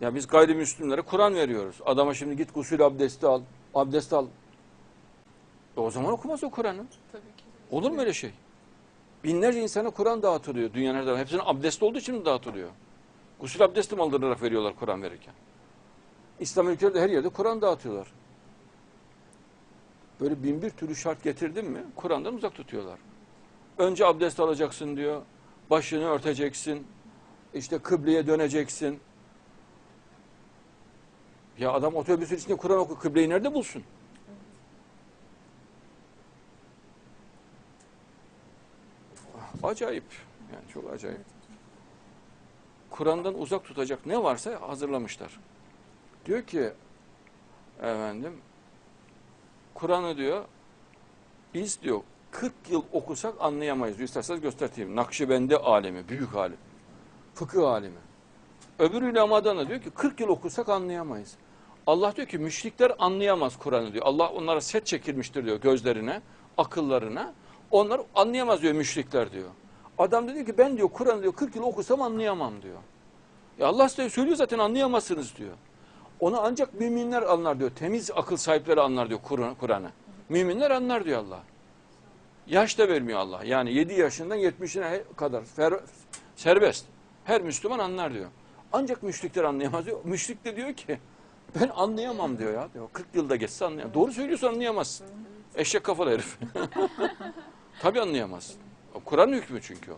Ya biz gayrimüslimlere Kur'an veriyoruz. Adama şimdi git gusül abdesti al, abdest al. E o zaman okumaz o Kur'an'ı. Tabii ki. Olur mu öyle şey? Binlerce insana Kur'an dağıtılıyor dünyanın her tarafında. Hepsinin abdest olduğu için mi dağıtılıyor? Gusül abdesti mi aldırarak veriyorlar Kur'an verirken? İslam ülkelerinde her yerde Kur'an dağıtıyorlar. Böyle bin bir türlü şart getirdin mi Kur'an'dan uzak tutuyorlar. Önce abdest alacaksın diyor. Başını örteceksin. İşte kıbleye döneceksin. Ya adam otobüsün içinde Kur'an oku. Kıbleyi nerede bulsun? Acayip. Yani çok acayip. Kur'an'dan uzak tutacak ne varsa hazırlamışlar. Diyor ki efendim Kur'an'ı diyor biz diyor 40 yıl okusak anlayamayız. İsterseniz göstereyim. Nakşibendi alemi, büyük alim. Fıkıh alimi. Öbür ulemadan da diyor ki 40 yıl okusak anlayamayız. Allah diyor ki müşrikler anlayamaz Kur'an'ı diyor. Allah onlara set çekilmiştir diyor gözlerine, akıllarına. Onlar anlayamaz diyor müşrikler diyor. Adam da diyor ki ben diyor Kur'an'ı diyor 40 yıl okusam anlayamam diyor. Ya Allah size söylüyor zaten anlayamazsınız diyor. Onu ancak müminler anlar diyor. Temiz akıl sahipleri anlar diyor Kur'an- Kur'an'ı. Müminler anlar diyor Allah. Yaş da vermiyor Allah. Yani 7 yaşından 70'ine kadar serbest. Her Müslüman anlar diyor. Ancak müşrikler anlayamaz diyor. Müşrik de diyor ki ben anlayamam diyor ya. Diyor. 40 yılda geçse anlayamam. Doğru söylüyorsa anlayamazsın. Eşek kafalı herif. Tabii anlayamaz. Kur'an hükmü çünkü o.